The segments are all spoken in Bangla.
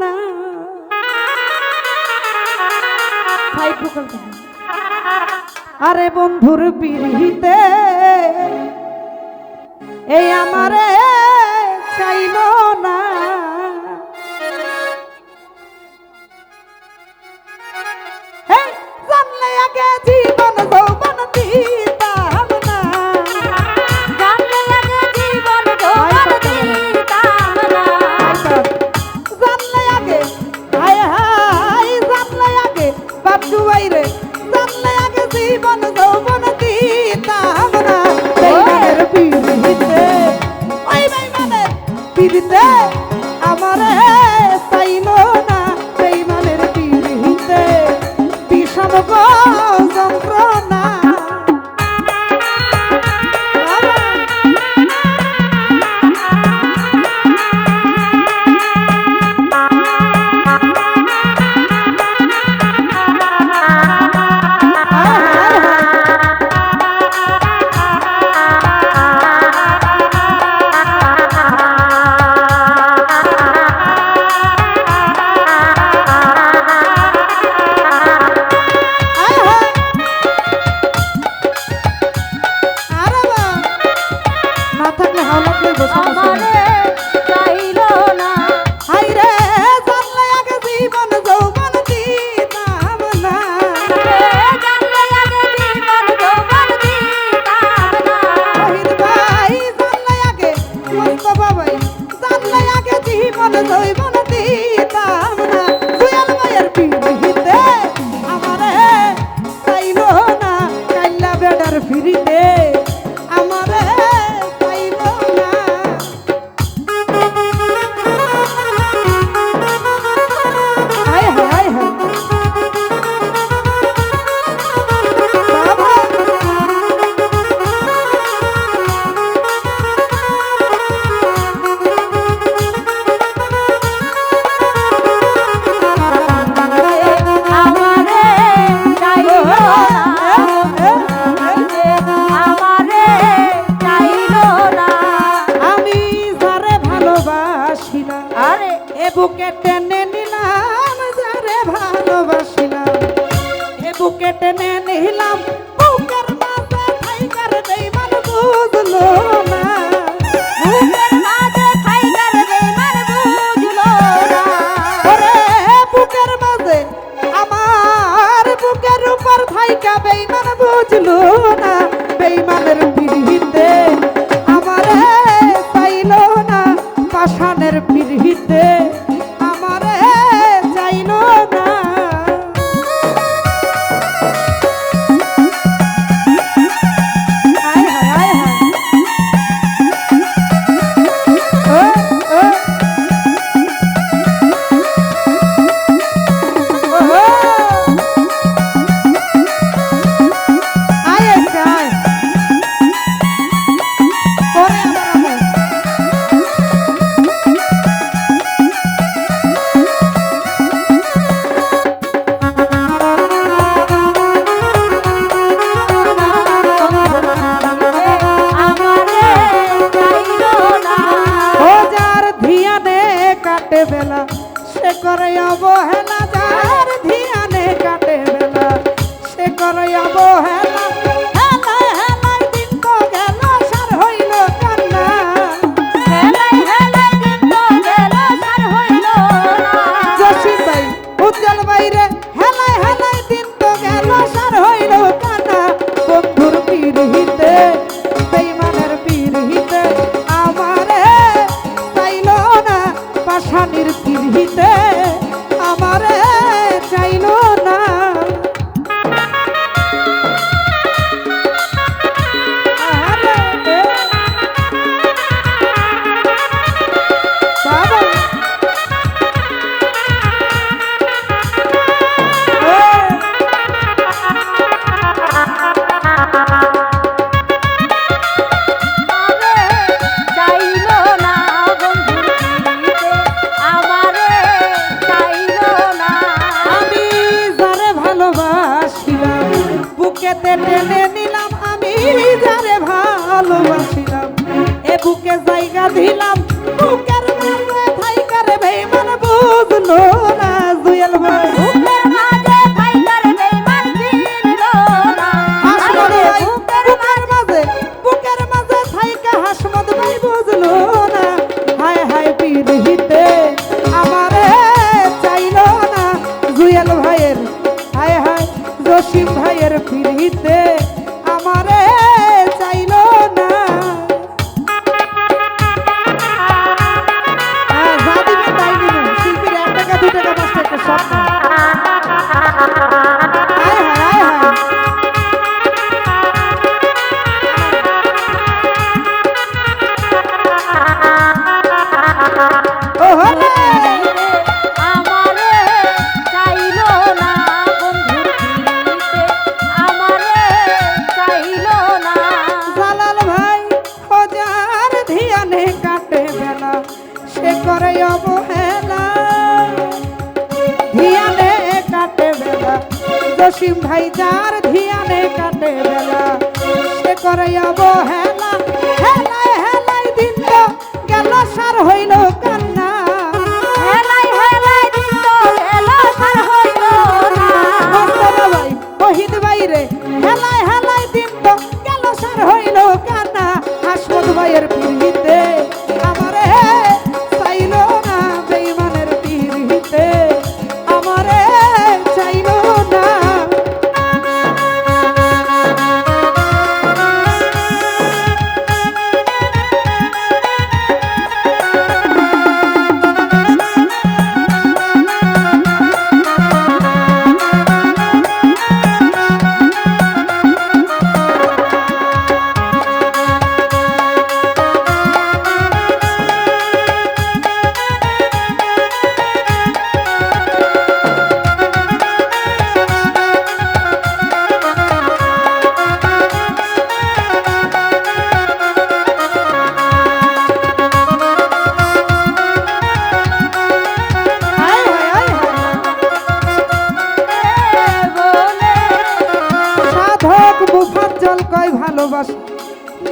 না। আরে বন্ধুর পিড়িতে এই আমারে চাইল না। ভালোবাসিলাম। হে বুকে টেনে নিলাম, বুকের মাঝে থাইকার দেইমান বুঝলো না। বুকের মাঝে থাইকার দেইমান বুঝলো না। ওরে বুকের আমার বুকের উপর থাইকা বেইমান বুঝলো না। বেইমানের অবহেলা যার ধিয়ানে কাটে বেলা সে করে অবহেলা হইতে ধিয়ানে কাটে বেলা। জসিম ভাই যার ধিয়ানে কাটে বেলা। সে করে অবহেলা। হেলায় হেলায় দিন গেল সার হইল কাল।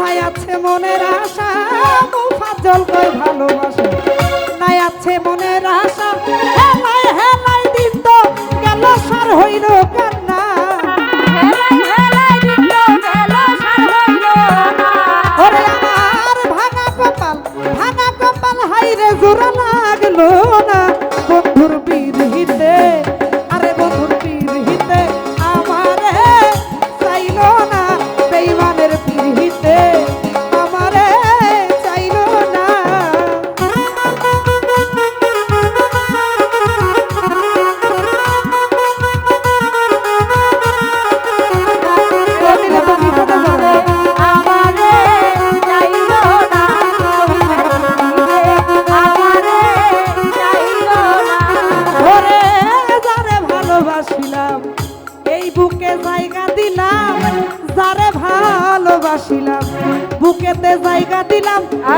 নাই আছে মনের আশা? মুফাত জল কই ভালোবাসে। নাই আছে মনের আশা? হেলাই হেলাই দিন তো গেল সার হইল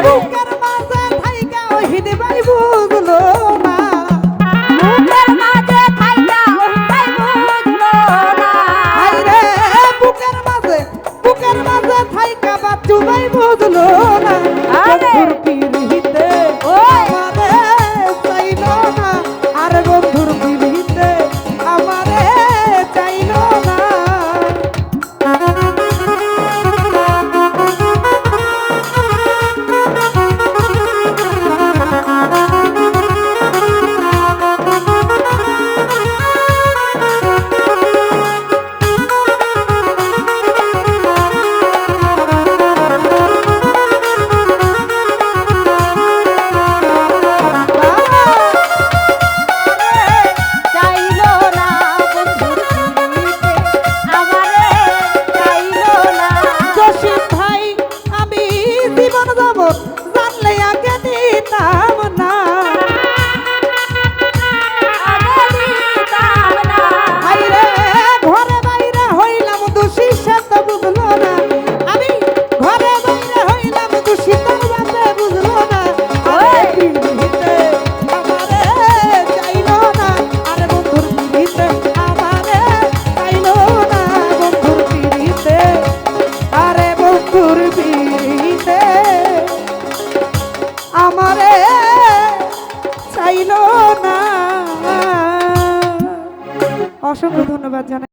잘해.